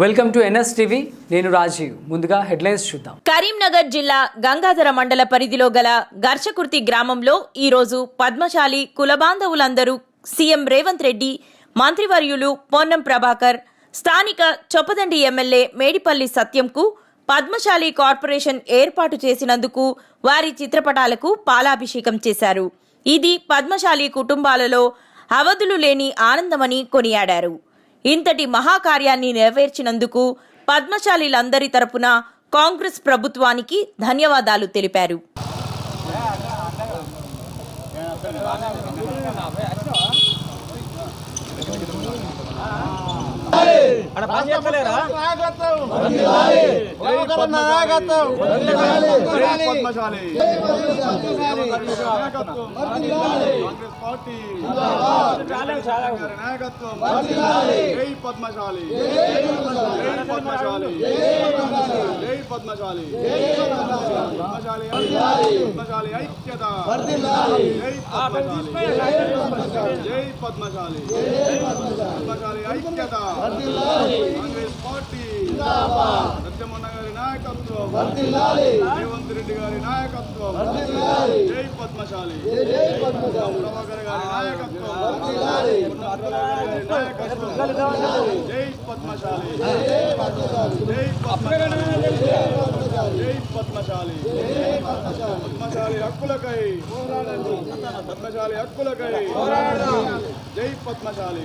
Welcome to NS TV. నేను రాజీవ్. ముందుగా headlines చూద్దాం. కరీంనగర్ జిల్లా గంగాధర మండల పరిధిలో గల గర్షకుర్తి గ్రామంలో ఈరోజు పద్మశాలి కులబాంధవులందరూ సీఎం రేవంత్ రెడ్డి మంత్రివర్యులు పొన్నం ప్రభాకర్ స్థానిక చొప్పదండి ఎమ్మెల్యే మేడిపల్లి సత్యంకు పద్మశాలి కార్పొరేషన్ ఏర్పాటు చేసినందుకు వారి చిత్రపటాలకు పాలాభిషేకం చేశారు. ఇది పద్మశాలి కుటుంబాలలో అవధులు లేని ఆనందమని కొనియాడారు. ఇంతటి మహాకార్యాన్ని నెరవేర్చినందుకు పద్మశాలీలందరి తరపున కాంగ్రెస్ ప్రభుత్వానికి ధన్యవాదాలు తెలిపారు. करा नागात पद्मशाली कांग्रेस पार्टी नायकत्व जय पद्मशाली जय पद्मशाली जय पद्मशाली पद्मशाली पद्मशाली ऐक्यता जय पद्मशाली जय पद्मशाली पद्मशाली ऐक्यता कांग्रेस पार्टी సత్యమన్న గారి నాయకత్వం రెడ్డి గారి నాయకత్వం జై పద్మశాలి జై పద్మశాలి నాయకత్వం జై పద్మశాలి జై పద్మశాలి పద్మశాలి జై పద్మశాలి హక్కులకై జై పద్మశాలి జై పద్మశాలి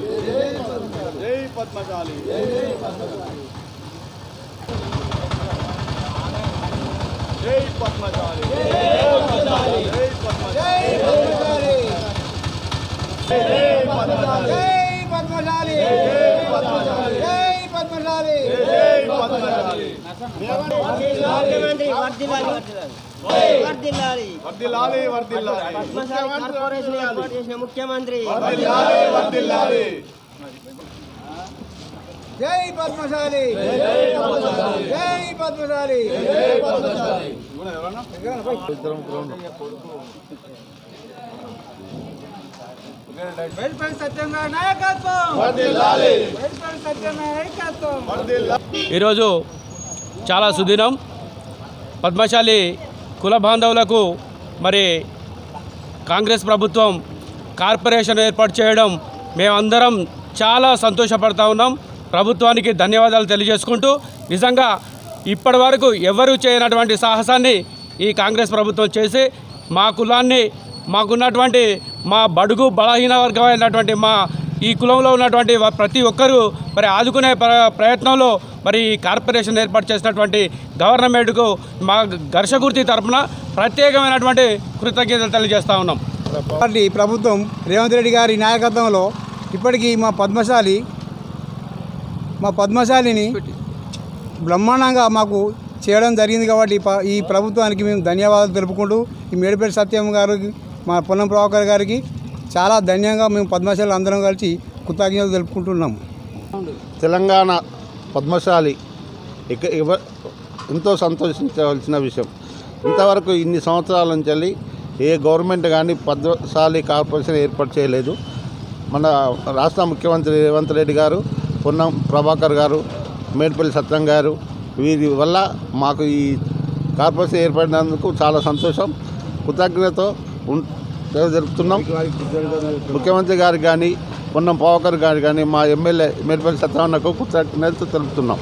జై పద్మశాలి జై పద్మశాలి ముఖ్యమంత్రి జై పద్మశాలి జై పద్మశాలి జై పద్మశాలి ఈరోజు చాలా సుదినం. పద్మశాలి కుల బాంధవులకు మరి కాంగ్రెస్ ప్రభుత్వం కార్పొరేషన్ ఏర్పాటు చేయడం మేమందరం చాలా సంతోషపడతా ఉన్నాం. ప్రభుత్వానికి ధన్యవాదాలు తెలియజేసుకుంటూ నిజంగా ఇప్పటి వరకు ఎవరు చేయనటువంటి సాహసాన్ని ఈ కాంగ్రెస్ ప్రభుత్వం చేసి మా కులాన్ని మాకున్నటువంటి మా బడుగు బలహీన వర్గమైనటువంటి మా ఈ కులంలో ఉన్నటువంటి ప్రతి ఒక్కరూ మరి ఆదుకునే ప్ర- ప్రయత్నంలో మరి ఈ కార్పొరేషన్ ఏర్పాటు చేసినటువంటి గవర్నమెంట్కు మా ఘర్షగుర్తి తరపున ప్రత్యేకమైనటువంటి కృతజ్ఞతలు తెలియజేస్తూ ఉన్నాం. పార్టీ ప్రభుత్వం రేవంత్ రెడ్డి గారి నాయకత్వంలో ఇప్పటికీ మా పద్మశాలి మా పద్మశాలిని బ్రహ్మాండంగా మాకు చేయడం జరిగింది కాబట్టి ఈ ప్రభుత్వానికి మేము ధన్యవాదాలు తెలుపుకుంటూ ఈ మేడిపేట సత్యం గారికి మా పొన్నం ప్రభాకర్ గారికి చాలా ధన్యంగా మేము పద్మశాలి అందరం కలిసి కృతజ్ఞతలు తెలుపుకుంటున్నాము తెలంగాణ పద్మశాలి ఇక ఇవ ఎంతో సంతోషించవలసిన విషయం. ఇంతవరకు ఇన్ని సంవత్సరాల నుంచి వెళ్ళి ఏ గవర్నమెంట్ కానీ పద్మశాలి కార్పొరేషన్ ఏర్పాటు చేయలేదు. మన రాష్ట్ర ముఖ్యమంత్రి రేవంత్ రెడ్డి గారు పొన్నం ప్రభాకర్ గారు మేడిపల్లి సత్యం గారు. వీరి వల్ల మాకు ఈ కార్పొరేషన్ ఏర్పడినందుకు చాలా సంతోషం. కృతజ్ఞత ఉం జరుపుతున్నాం. ముఖ్యమంత్రి గారికి కానీ పొన్నం పావకర్ గారు కానీ మా ఎమ్మెల్యే మేడిపల్లి సత్యనారాయణకు కృతజ్ఞతలు తెలుపుతున్నాం.